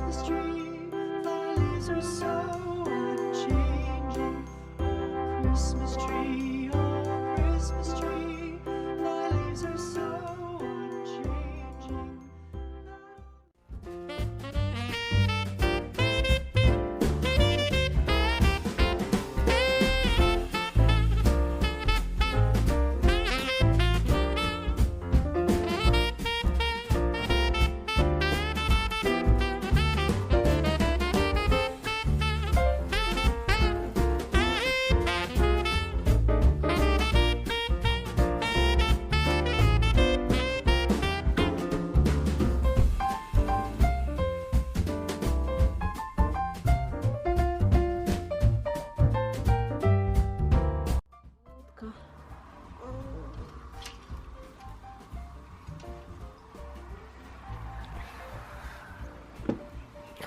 Christmas tree. Leaves are so unchanging. Oh, Christmas tree,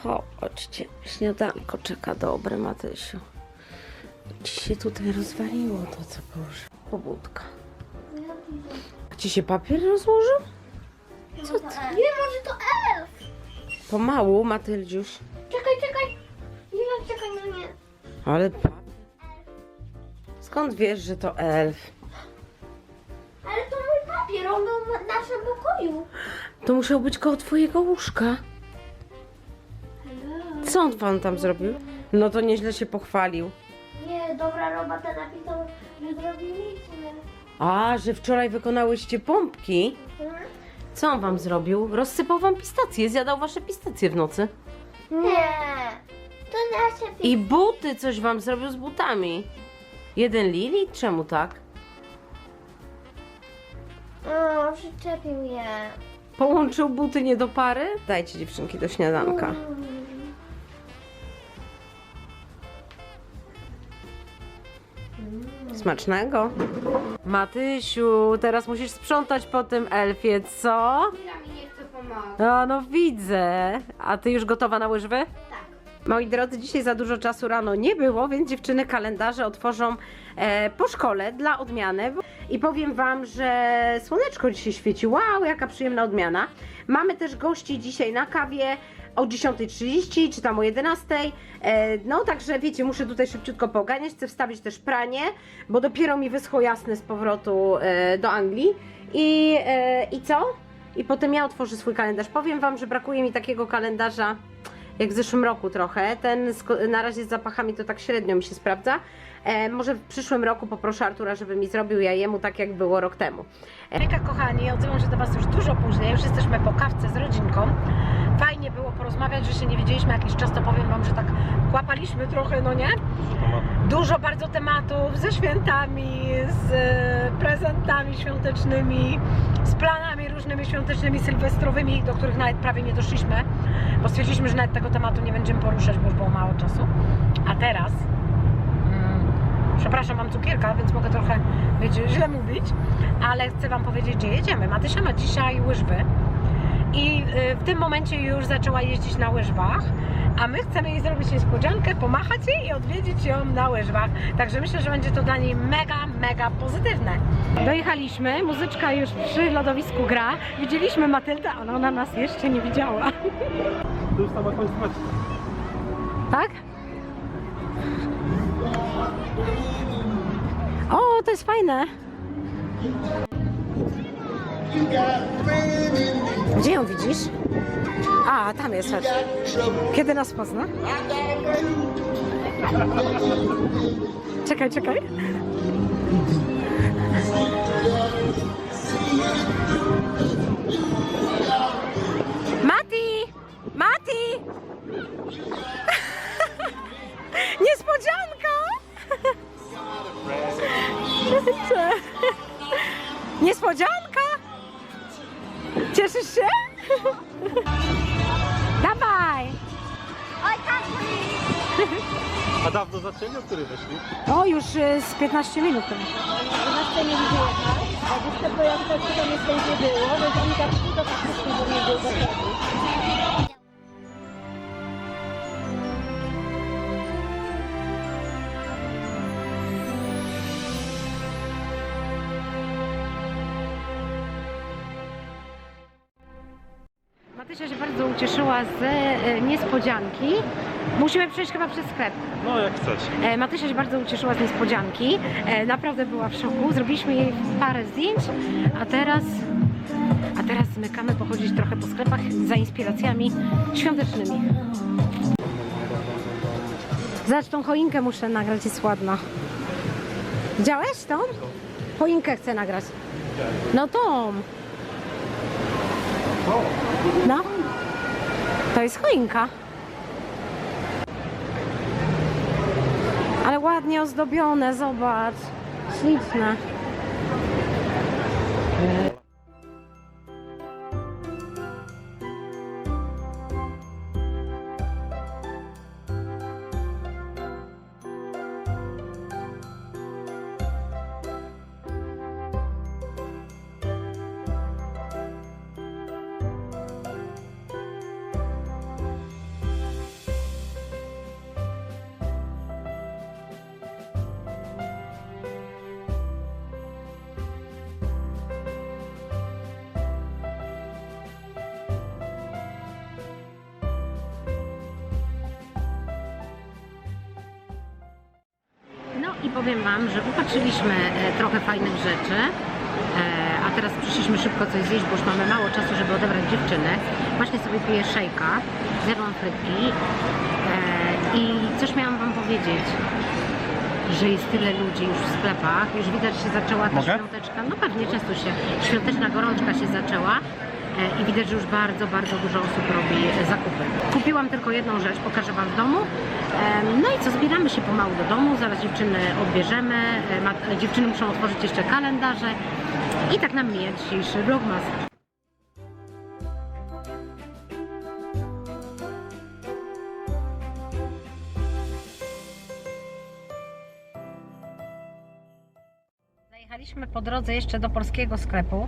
Chodźcie, śniadanko czeka dobre, Matysiu. Ci się tutaj rozwaliło to, co Boże. Pobudka. A ci się papier rozłożył? Co to? Nie, może to elf! Pomału, Matyldziusz. Czekaj, czekaj! Nie, czekaj na mnie. Ale papier. Skąd wiesz, że to elf? Ale to mój papier, on był w naszym pokoju. To musiał być koło twojego łóżka. Co on pan tam zrobił? No to nieźle się pochwalił. Nie, dobra robota napisał, że zrobiliśmy. A, że wczoraj wykonałyście pompki? Mhm. Co on wam zrobił? Rozsypał wam pistacje, zjadał wasze pistacje w nocy. Nie, to nasze I buty coś wam zrobił z butami. Jeden Lili? Czemu tak? O, przyczepił je. Połączył buty nie do pary? Dajcie dziewczynki do śniadanka. Mm. Smacznego. Matysiu, teraz musisz sprzątać po tym elfie, co? Mira mi nie chce. A no widzę. A ty już gotowa na łyżwy? Tak. Moi drodzy, dzisiaj za dużo czasu rano nie było, więc dziewczyny kalendarze otworzą e, po szkole dla odmiany. I powiem Wam, że słoneczko dzisiaj świeci. Wow, jaka przyjemna odmiana. Mamy też gości dzisiaj na kawie o 10.30 czy tam o 11.00. E, no także wiecie, muszę tutaj szybciutko poganiać. Chcę wstawić też pranie, bo dopiero mi wyschło jasne z powrotu e, do Anglii. I, e, I co? I potem ja otworzę swój kalendarz. Powiem Wam, że brakuje mi takiego kalendarza jak w zeszłym roku trochę. Ten na razie z zapachami to tak średnio mi się sprawdza. E, może w przyszłym roku poproszę Artura, żeby mi zrobił ja jemu tak jak było rok temu. Hejka kochani, odzywam się do Was już dużo później, już jesteśmy po kawce z rodzinką. Fajnie było porozmawiać, że się nie widzieliśmy jakiś czas, to powiem Wam, że tak kłapaliśmy trochę, no nie? Dużo bardzo tematów ze świętami, z e, prezentami świątecznymi, z planami różnymi świątecznymi, sylwestrowymi, do których nawet prawie nie doszliśmy, bo stwierdziliśmy, że nawet tego tematu nie będziemy poruszać, bo już było mało czasu. A teraz, przepraszam, mam cukierka, więc mogę trochę, wiecie, źle mówić, ale chcę Wam powiedzieć, gdzie jedziemy. Matysia ma dzisiaj łyżwy i y, w tym momencie już zaczęła jeździć na łyżwach, a my chcemy jej zrobić niespodziankę, pomachać jej i odwiedzić ją na łyżwach. Także myślę, że będzie to dla niej mega, mega pozytywne. Dojechaliśmy, muzyczka już przy lodowisku gra. Widzieliśmy Matyldę, ale ona nas jeszcze nie widziała. To już sama końcówka. Tak? O, to jest fajne. Gdzie ją widzisz? A, tam jest. Chodź. Kiedy nas pozna? Czekaj, czekaj. Niespodzianka! Cieszysz się? Dawaj! Oj, tak, A dawno zaczęli, o który weszli? O, już y, z 15 minut. chyba. na scenie wyjechać, a jeszcze pojazd tam jeszcze nie było, więc oni tak ucieszyła z e, niespodzianki. Musimy przejść chyba przez sklep. No jak chcesz. E, Matysia się bardzo ucieszyła z niespodzianki. E, naprawdę była w szoku. Zrobiliśmy jej parę zdjęć, a teraz, a teraz zmykamy pochodzić trochę po sklepach za inspiracjami świątecznymi. Zobacz, tą choinkę muszę nagrać, jest ładna. Widziałeś tą? Choinkę chcę nagrać. No tą. No. To jest choinka. Ale ładnie ozdobione, zobacz. Śliczne. Powiem Wam, że upatrzyliśmy e, trochę fajnych rzeczy, e, a teraz przyszliśmy szybko coś zjeść, bo już mamy mało czasu, żeby odebrać dziewczyny. Właśnie sobie piję szejka, zjadłam frytki e, i coś miałam Wam powiedzieć, że jest tyle ludzi już w sklepach, już widać się zaczęła ta Mogę? świąteczka, no pewnie często się, świąteczna gorączka się zaczęła. E, I widać, że już bardzo, bardzo dużo osób robi zakupy. Kupiłam tylko jedną rzecz, pokażę Wam w domu. No i co, zbieramy się pomału do domu, zaraz dziewczyny odbierzemy. E, Dziewczyny muszą otworzyć jeszcze kalendarze. I tak nam mija dzisiejszy vlogmas. Zajechaliśmy po drodze jeszcze do polskiego sklepu,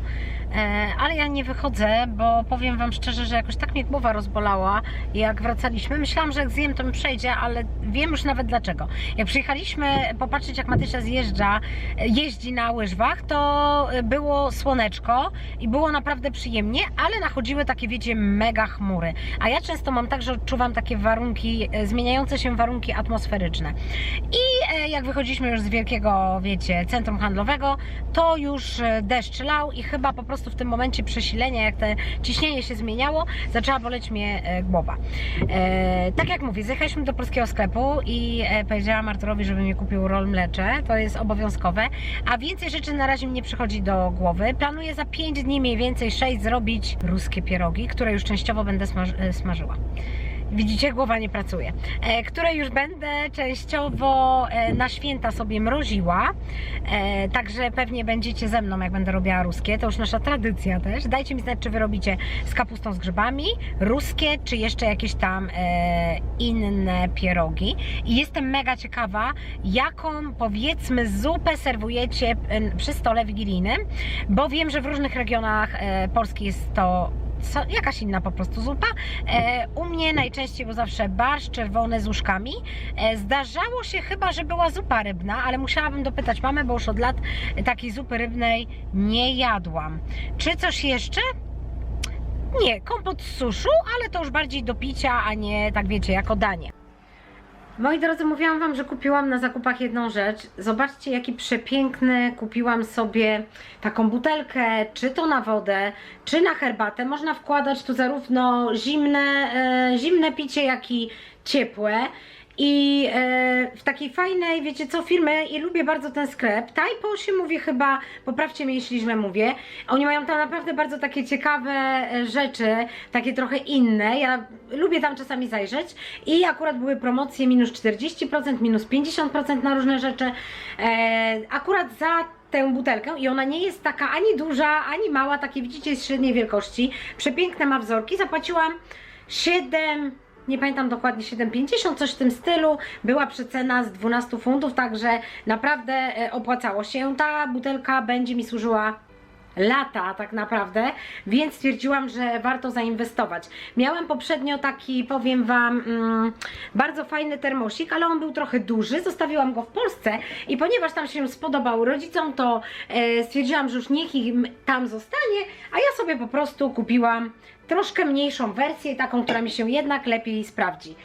e, ale ja nie wychodzę, bo powiem Wam szczerze, że jakoś tak mnie głowa rozbolała, jak wracaliśmy. Myślałam, że jak zjem, to mi przejdzie, ale wiem już nawet dlaczego. Jak przyjechaliśmy popatrzeć, jak Matysia zjeżdża, e, jeździ na łyżwach, to e, było słoneczko i było naprawdę przyjemnie, ale nachodziły takie, wiecie, mega chmury. A ja często mam tak, że odczuwam takie warunki, zmieniające się warunki atmosferyczne. I jak wychodziliśmy już z wielkiego, wiecie, centrum handlowego, to już e, deszcz lał i chyba po prostu w tym momencie przesilenia, jak te ciśnienie się zmieniało, zaczęła boleć mnie e, głowa. E, tak jak mówię, zjechaliśmy do polskiego sklepu i e, powiedziałam Arturowi, żeby mi kupił rol mlecze, to jest obowiązkowe, a więcej rzeczy na razie mi nie przychodzi do głowy. Planuję za 5 dni mniej więcej 6 zrobić ruskie pierogi, które już częściowo będę smaż, smażyła. Widzicie, głowa nie pracuje. E, które już będę częściowo e, na święta sobie mroziła. E, także pewnie będziecie ze mną, jak będę robiła ruskie. To już nasza tradycja też. Dajcie mi znać, czy wy robicie z kapustą z grzybami, ruskie, czy jeszcze jakieś tam inne pierogi. I jestem mega ciekawa, jaką powiedzmy zupę serwujecie przy stole wigilijnym, bo wiem, że w różnych regionach Polski jest to jakaś inna po prostu zupa. E, u mnie najczęściej był zawsze barszcz czerwony z łóżkami. E, zdarzało się chyba, że była zupa rybna, ale musiałabym dopytać mamy, bo już od lat takiej zupy rybnej nie jadłam. Czy coś jeszcze? Nie, kompot z suszu, ale to już bardziej do picia, a nie tak wiecie, jako danie. Moi drodzy, mówiłam Wam, że kupiłam na zakupach jedną rzecz. Zobaczcie, jaki przepiękny kupiłam sobie taką butelkę, czy to na wodę, czy na herbatę. Można wkładać tu zarówno zimne, e, zimne picie, jak i ciepłe. I e, w takiej fajnej, wiecie co, firmy i lubię bardzo ten sklep. Typo się mówi chyba, poprawcie mnie jeśli źle mówię. Oni mają tam naprawdę bardzo takie ciekawe e, rzeczy, takie trochę inne. Ja lubię tam czasami zajrzeć. I akurat były promocje minus 40%, minus 50% na różne rzeczy. E, akurat za tę butelkę i ona nie jest taka ani duża, ani mała, takie widzicie jest średniej wielkości. Przepiękne ma wzorki. Zapłaciłam 7 nie pamiętam dokładnie 7,50, coś w tym stylu. Była przecena z 12 funtów, także naprawdę e, opłacało się. Ta butelka będzie mi służyła lata tak naprawdę, więc stwierdziłam, że warto zainwestować. Miałam poprzednio taki, powiem Wam, mm, bardzo fajny termosik, ale on był trochę duży, zostawiłam go w Polsce i ponieważ tam się spodobał rodzicom, to e, stwierdziłam, że już niech im tam zostanie, a ja sobie po prostu kupiłam troszkę mniejszą wersję, taką, która mi się jednak lepiej sprawdzi.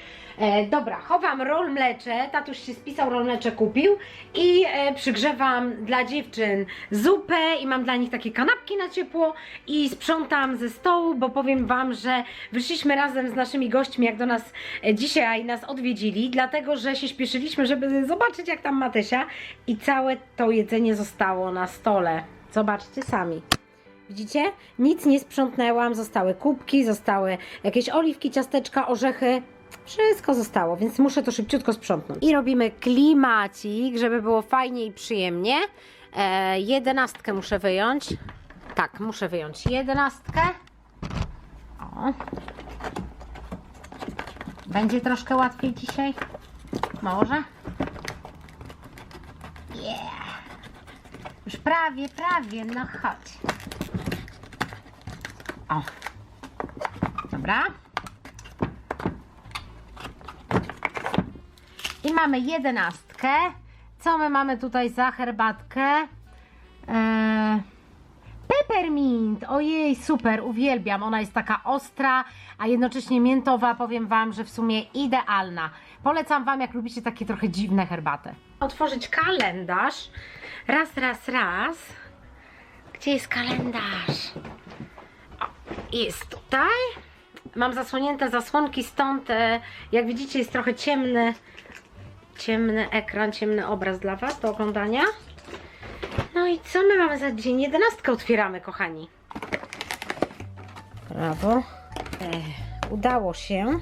E, dobra, chowam rol mlecze, tatuś się spisał, rol mlecze kupił i e, przygrzewam dla dziewczyn zupę i mam dla nich takie kanapki na ciepło i sprzątam ze stołu, bo powiem Wam, że wyszliśmy razem z naszymi gośćmi, jak do nas e, dzisiaj nas odwiedzili, dlatego, że się śpieszyliśmy, żeby zobaczyć jak tam Matysia i całe to jedzenie zostało na stole. Zobaczcie sami. Widzicie? Nic nie sprzątnęłam, zostały kubki, zostały jakieś oliwki, ciasteczka, orzechy. Wszystko zostało, więc muszę to szybciutko sprzątnąć. I robimy klimacik, żeby było fajnie i przyjemnie. E, jedenastkę muszę wyjąć. Tak, muszę wyjąć jedenastkę. O. Będzie troszkę łatwiej dzisiaj? Może? Yeah. Już prawie, prawie, no chodź. O. Dobra. I mamy jedenastkę. Co my mamy tutaj za herbatkę? Eee, peppermint. Ojej, super, uwielbiam. Ona jest taka ostra, a jednocześnie miętowa. Powiem Wam, że w sumie idealna. Polecam Wam, jak lubicie takie trochę dziwne herbaty. Otworzyć kalendarz. Raz, raz, raz. Gdzie jest kalendarz? jest tutaj. Mam zasłonięte zasłonki, stąd e, jak widzicie jest trochę ciemny, ciemny ekran, ciemny obraz dla Was do oglądania. No i co my mamy za dzień? Jedenastkę otwieramy, kochani. Brawo. E, udało się.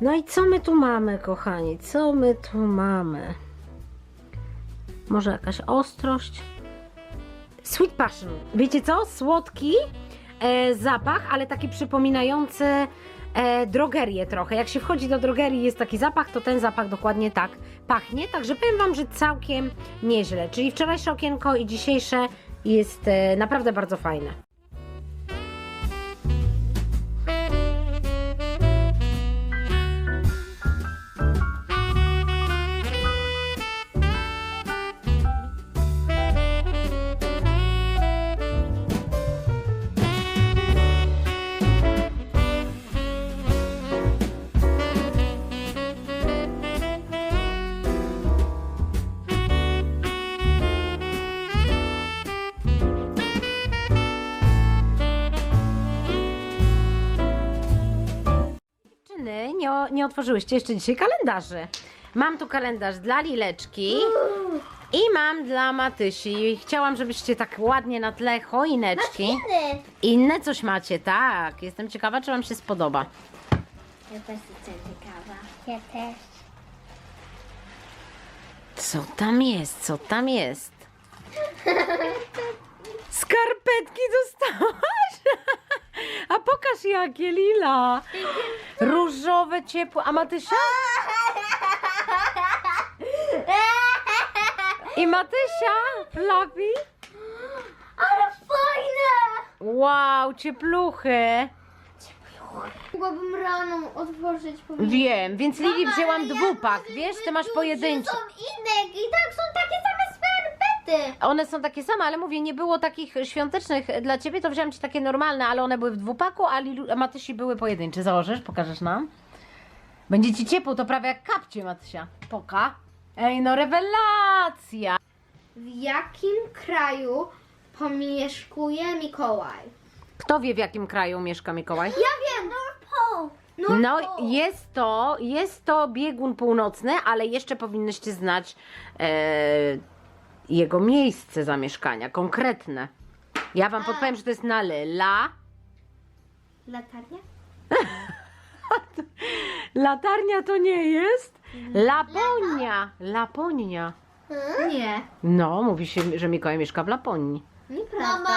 No i co my tu mamy, kochani? Co my tu mamy? Może jakaś ostrość? Sweet Passion. Wiecie co? Słodki e, zapach, ale taki przypominający e, drogerię trochę. Jak się wchodzi do drogerii jest taki zapach, to ten zapach dokładnie tak pachnie. Także powiem Wam, że całkiem nieźle. Czyli wczorajsze okienko i dzisiejsze jest e, naprawdę bardzo fajne. Nie, otworzyłyście jeszcze dzisiaj kalendarzy. Mam tu kalendarz dla Lileczki i mam dla Matysi. Chciałam, żebyście tak ładnie na tle choineczki. Inne coś macie, tak. Jestem ciekawa, czy Wam się spodoba. Ja też jestem ciekawa. Ja też. Co tam jest? Co tam jest? Skarpetki dostałaś? A pokaż jakie, Lila. Różowe, ciepłe. A Matysia? I Matysia? Fluffy? Ale fajne! Wow, ciepluchy. Mogłabym rano otworzyć powiedzieć. Wiem, więc Lili wzięłam dwupak. Wiesz, ty masz tu pojedyncze. Są inne i tak są takie same skarpety. One są takie same, ale mówię, nie było takich świątecznych dla ciebie, to wziąłem ci takie normalne, ale one były w dwupaku, a, Lilu, a Matysi były pojedyncze. Założysz? Pokażesz nam? Będzie ci ciepło, to prawie jak kapcie, Matysia. Poka. Ej, no rewelacja! W jakim kraju pomieszkuje Mikołaj? Kto wie, w jakim kraju mieszka Mikołaj? Ja wiem! North Pole! North No, Pole. jest to, jest to biegun północny, ale jeszcze powinnyście znać e, jego miejsce zamieszkania, konkretne. Ja wam podpowiem, że to jest na La. Latarnia? Latarnia to nie jest. Laponia. Laponia. Nie. No, mówi się, że Mikołaj mieszka w Laponii. Nieprawda.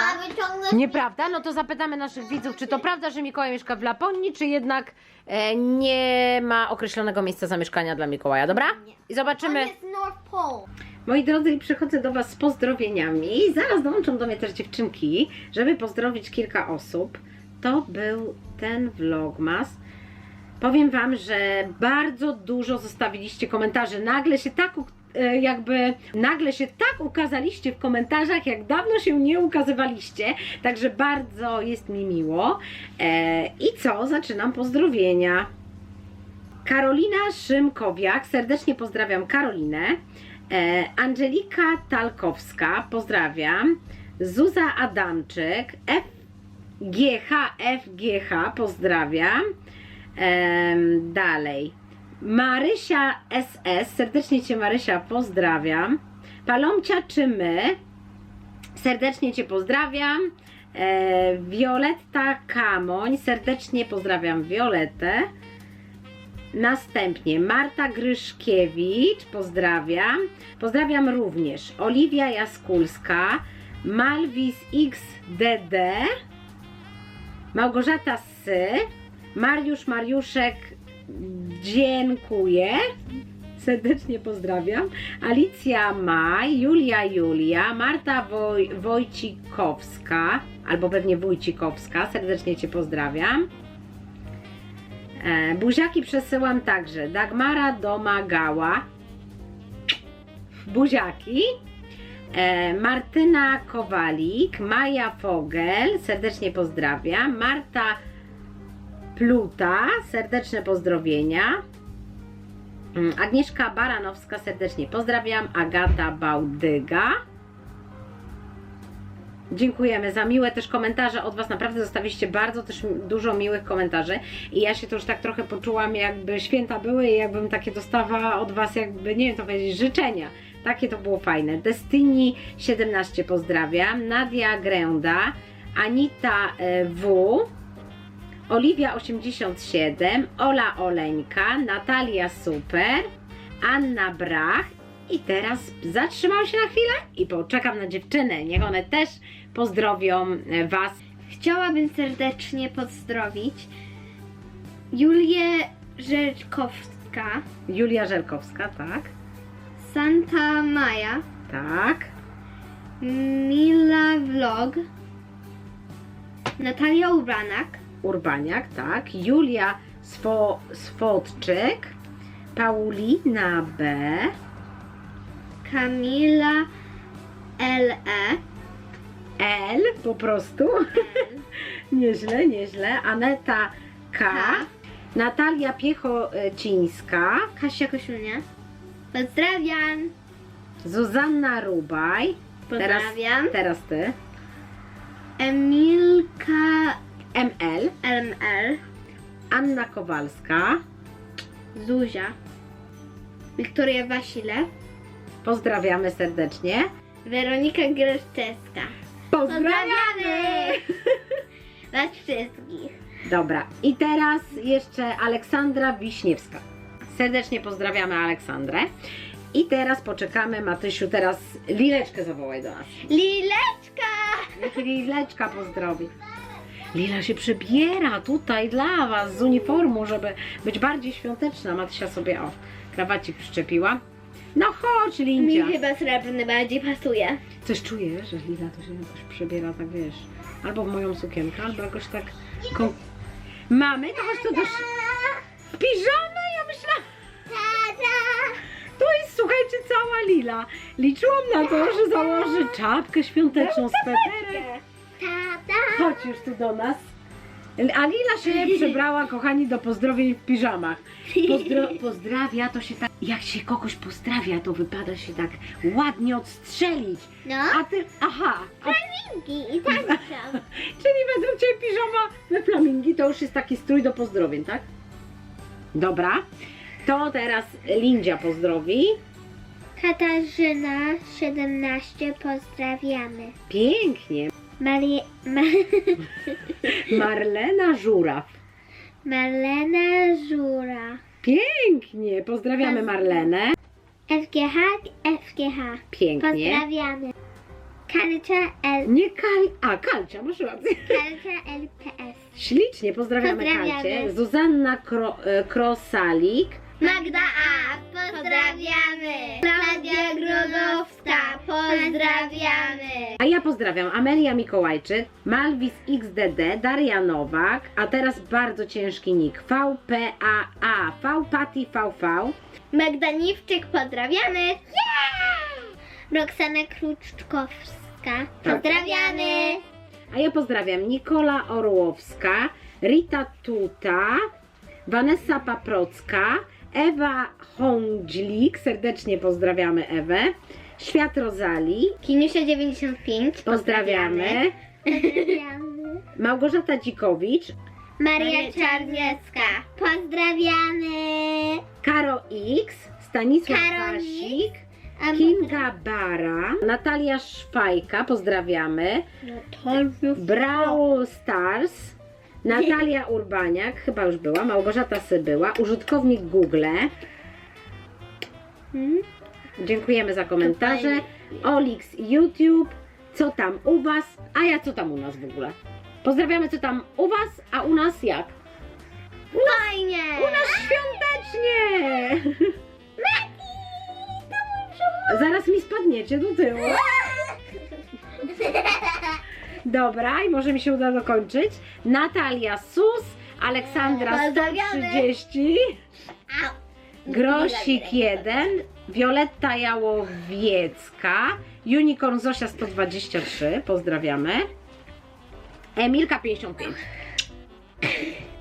Nieprawda? No to zapytamy naszych widzów, czy to prawda, że Mikołaj mieszka w Laponii, czy jednak e, nie ma określonego miejsca zamieszkania dla Mikołaja, dobra? I zobaczymy. North Pole. Moi drodzy, i przychodzę do Was z pozdrowieniami. Zaraz dołączą do mnie też dziewczynki, żeby pozdrowić kilka osób. To był ten vlogmas. Powiem Wam, że bardzo dużo zostawiliście komentarzy. Nagle się tak, e, jakby, nagle się tak ukazaliście w komentarzach, jak dawno się nie ukazywaliście. Także bardzo jest mi miło. E, I co? Zaczynam pozdrowienia. Karolina Szymkowiak, serdecznie pozdrawiam Karolinę. E, Angelika Talkowska, pozdrawiam. Zuza Adamczyk, FGH, FGH, pozdrawiam. Dalej. Marysia SS, serdecznie Cię Marysia pozdrawiam. Palomcia czy my? Serdecznie Cię pozdrawiam. E, Violetta Kamoń, serdecznie pozdrawiam Violetę. Następnie Marta Gryszkiewicz, pozdrawiam. Pozdrawiam również Oliwia Jaskulska, Malwis XDD, Małgorzata Sy, Mariusz Mariuszek, dziękuję. Serdecznie pozdrawiam. Alicja Maj, Julia Julia, Marta Woj, Wojcikowska, albo pewnie Wójcikowska, serdecznie Cię pozdrawiam. E, buziaki przesyłam także. Dagmara domagała. Buziaki. E, Martyna Kowalik, Maja Fogel, serdecznie pozdrawiam. Marta Pluta, serdeczne pozdrowienia. Mm, Agnieszka Baranowska, serdecznie pozdrawiam. Agata Bałdyga. Dziękujemy za miłe też komentarze od Was. Naprawdę zostawiliście bardzo też dużo miłych komentarzy. I ja się to już tak trochę poczułam, jakby święta były i jakbym takie dostawała od Was, jakby, nie wiem co powiedzieć, życzenia. Takie to było fajne. Destiny 17 pozdrawiam. Nadia Gręda. Anita e, W. Oliwia 87, Ola Oleńka, Natalia Super, Anna Brach i teraz zatrzymam się na chwilę i poczekam na dziewczyny. Niech one też pozdrowią e, Was. Chciałabym serdecznie pozdrowić Julię Rzeczkowska, Julia Żelkowska, tak? Santa Maja, Tak. Mila Vlog, Natalia Ubranak, Urbaniak, tak. Julia Swo, Swodczyk, Paulina B, Kamila LE, L po prostu. nieźle, nieźle. Aneta K. K. Natalia Piechocińska, Kasia Kosiunia. Pozdrawiam. Zuzanna Rubaj. Pozdrawiam. Teraz, teraz ty. Emilka ML. LML, Anna Kowalska. Zuzia, Wiktoria Wasile, Pozdrawiamy serdecznie. Weronika Greszczewska. Was wszystkich. Dobra, i teraz jeszcze Aleksandra Wiśniewska. Serdecznie pozdrawiamy Aleksandrę. I teraz poczekamy, Matysiu, teraz Lileczkę zawołaj do nas. Lileczka! Niech Lileczka pozdrowi. Lila się przebiera tutaj dla Was z uniformu, żeby być bardziej świąteczna. Matysia sobie o krawacik przyczepiła. No chodź, Mi chyba srebrny bardziej pasuje. Coś czuję, że Lila to się jakoś przebiera, tak wiesz, albo w moją sukienkę, albo jakoś tak... Mamy? To chodź tu też... W piżamę? Ja myślałam... To jest, słuchajcie, cała Lila. Liczyłam na to, że założy czapkę świąteczną, sweterek. Tata! Chodź już tu do nas. A Lila się przebrała, kochani, do pozdrowień w piżamach. Pozdro pozdrawia to się tak, jak się kogoś pozdrawia, to wypada się tak ładnie odstrzelić. No, A ty, aha, a, flamingi i tańczą. czyli według Ciebie piżama we flamingi to już jest taki strój do pozdrowień, tak? Dobra, to teraz Lindzia pozdrowi. Katarzyna 17 pozdrawiamy. Pięknie. Marie, Ma, Marlena Żuraw. Marlena Żura. Pięknie, pozdrawiamy Marlenę. FGH, FGH. Pięknie. Pozdrawiamy. Kalcia L. Nie Kal... A, Kalcia, masz rację. Kalcia LPS. Ślicznie, pozdrawiamy, Pozdrawiamy. Kalcie. Zuzanna Kro, e, Krosalik. Magda A. Pozdrawiamy. Klaudia Grodowska. Pozdrawiamy. A ja pozdrawiam Amelia Mikołajczyk, Malwis XDD, Daria Nowak, a teraz bardzo ciężki nick VPAA, VPATI VV. Magda Niwczyk. Pozdrawiamy. Yeah! Roxana Kruczkowska. Pozdrawiamy. A ja pozdrawiam Nikola Orłowska, Rita Tuta, Vanessa Paprocka, Ewa Hądźlik, serdecznie pozdrawiamy Ewę, Świat Rozali, Kiniusia 95. pozdrawiamy, Pozdrawiamy. Małgorzata Dzikowicz, Maria Czarniecka. Pozdrawiamy. Karo X, Stanisław Karo Wasik, A Kinga Bara, Natalia Szwajka, pozdrawiamy, Brawl Stars, Natalia Urbaniak, chyba już była, Małgorzata Sybyła, użytkownik Google. Hmm? Dziękujemy za komentarze. Olix YouTube, co tam u Was, a ja co tam u nas w ogóle. Pozdrawiamy co tam u Was, a u nas jak? Fajnie. U nas świątecznie! Zaraz mi spadniecie do tyłu. Dobra, i może mi się uda dokończyć. Natalia Sus, Aleksandra Pozdrawiamy. 130, Au. Grosik 1, Wioletta Jałowiecka, Unicorn Zosia 123, pozdrawiamy. Emilka 55.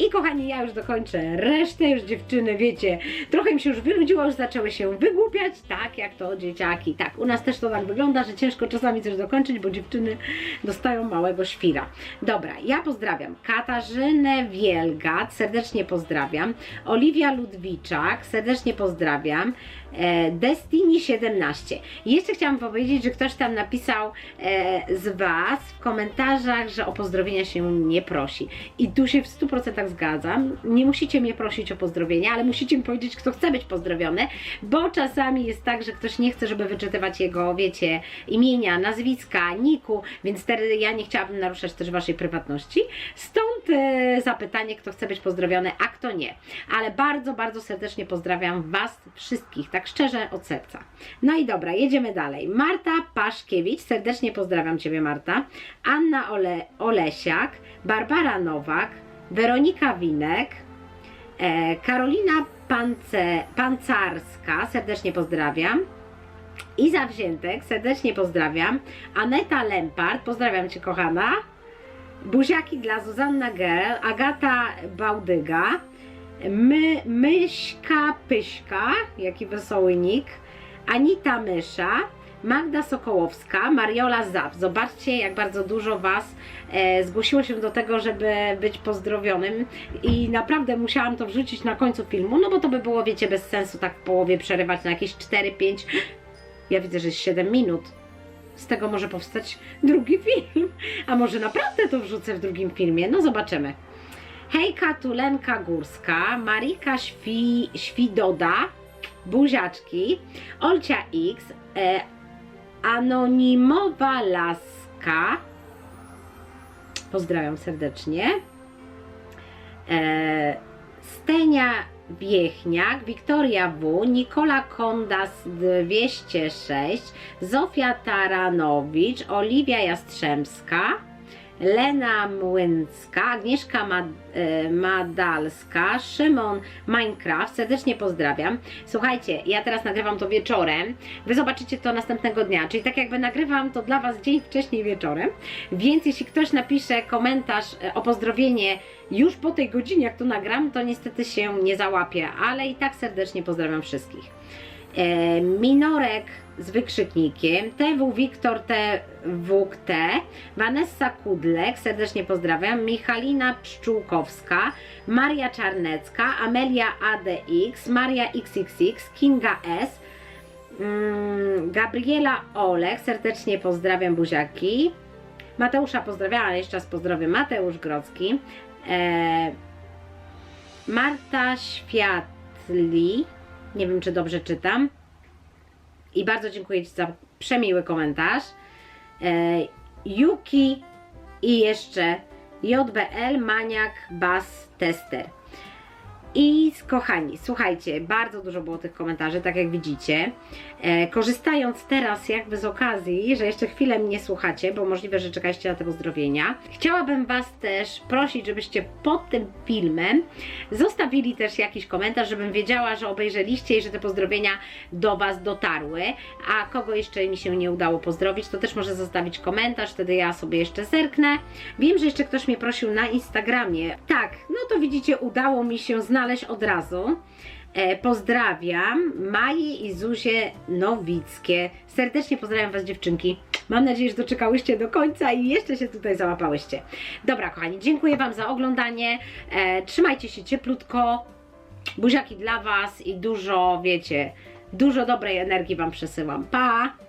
I kochani, ja już dokończę resztę, już dziewczyny, wiecie, trochę mi się już wyludziło, już zaczęły się wygłupiać, tak jak to dzieciaki. Tak, u nas też to tak wygląda, że ciężko czasami coś dokończyć, bo dziewczyny dostają małego świra. Dobra, ja pozdrawiam Katarzynę Wielgat, serdecznie pozdrawiam. Oliwia Ludwiczak, serdecznie pozdrawiam. E, Destiny 17. I jeszcze chciałam powiedzieć, że ktoś tam napisał e, z Was w komentarzach, że o pozdrowienia się nie prosi. I tu się w 100% zgadzam. Nie musicie mnie prosić o pozdrowienia, ale musicie mi powiedzieć, kto chce być pozdrowiony, bo czasami jest tak, że ktoś nie chce, żeby wyczytywać jego, wiecie, imienia, nazwiska, niku, więc wtedy ja nie chciałabym naruszać też Waszej prywatności. Stąd e, zapytanie, kto chce być pozdrowiony, a kto nie. Ale bardzo, bardzo serdecznie pozdrawiam Was wszystkich, tak szczerze od serca. No i dobra, jedziemy dalej. Marta Paszkiewicz, serdecznie pozdrawiam Ciebie Marta. Anna Ole, Olesiak, Barbara Nowak, Weronika Winek, e, Karolina Pance, Pancarska, serdecznie pozdrawiam. Iza Wziętek, serdecznie pozdrawiam. Aneta Lempart, pozdrawiam Cię kochana. Buziaki dla Zuzanna Gerel, Agata Bałdyga, My, Myśka Pyśka, jaki wesoły nick, Anita Mysza, Magda Sokołowska, Mariola Zaw. Zobaczcie, jak bardzo dużo Was e, zgłosiło się do tego, żeby być pozdrowionym i naprawdę musiałam to wrzucić na końcu filmu, no bo to by było, wiecie, bez sensu tak w połowie przerywać na jakieś 4-5, ja widzę, że jest 7 minut. Z tego może powstać drugi film, a może naprawdę to wrzucę w drugim filmie, no zobaczymy. Hejka Tulenka Górska, Marika Świ, Świdoda, Buziaczki, Olcia X, e, Anonimowa Laska, pozdrawiam serdecznie, e, Stenia Wiechniak, Wiktoria W, Nikola Kondas 206, Zofia Taranowicz, Oliwia Jastrzębska, Lena Młyńska, Agnieszka Mad, e, Madalska, Szymon Minecraft, serdecznie pozdrawiam. Słuchajcie, ja teraz nagrywam to wieczorem, Wy zobaczycie to następnego dnia, czyli tak jakby nagrywam to dla Was dzień wcześniej wieczorem, więc jeśli ktoś napisze komentarz e, o pozdrowienie już po tej godzinie, jak to nagram, to niestety się nie załapie, ale i tak serdecznie pozdrawiam wszystkich. E, Minorek z wykrzyknikiem, TW Wiktor TWT, Vanessa Kudlek, serdecznie pozdrawiam, Michalina Pszczółkowska, Maria Czarnecka, Amelia ADX, Maria XXX, Kinga S, mm, Gabriela Olek, serdecznie pozdrawiam buziaki, Mateusza pozdrawiam, ale jeszcze raz pozdrowię, Mateusz Grodzki, e, Marta Światli, nie wiem czy dobrze czytam, i bardzo dziękuję Ci za przemiły komentarz. e, Yuki i jeszcze JBL Maniak Bass Tester. I kochani, słuchajcie, bardzo dużo było tych komentarzy, tak jak widzicie. E, korzystając teraz jakby z okazji, że jeszcze chwilę mnie słuchacie, bo możliwe, że czekaliście na te pozdrowienia, chciałabym Was też prosić, żebyście pod tym filmem zostawili też jakiś komentarz, żebym wiedziała, że obejrzeliście i że te pozdrowienia do Was dotarły. A kogo jeszcze mi się nie udało pozdrowić, to też może zostawić komentarz, wtedy ja sobie jeszcze zerknę. Wiem, że jeszcze ktoś mnie prosił na Instagramie. Tak, no to widzicie, udało mi się znaleźć od razu. E, pozdrawiam Maji i Zuzie Nowickie. Serdecznie pozdrawiam Was dziewczynki. Mam nadzieję, że doczekałyście do końca i jeszcze się tutaj załapałyście. Dobra, kochani, dziękuję Wam za oglądanie. E, trzymajcie się cieplutko. Buziaki dla Was i dużo, wiecie, dużo dobrej energii Wam przesyłam. Pa!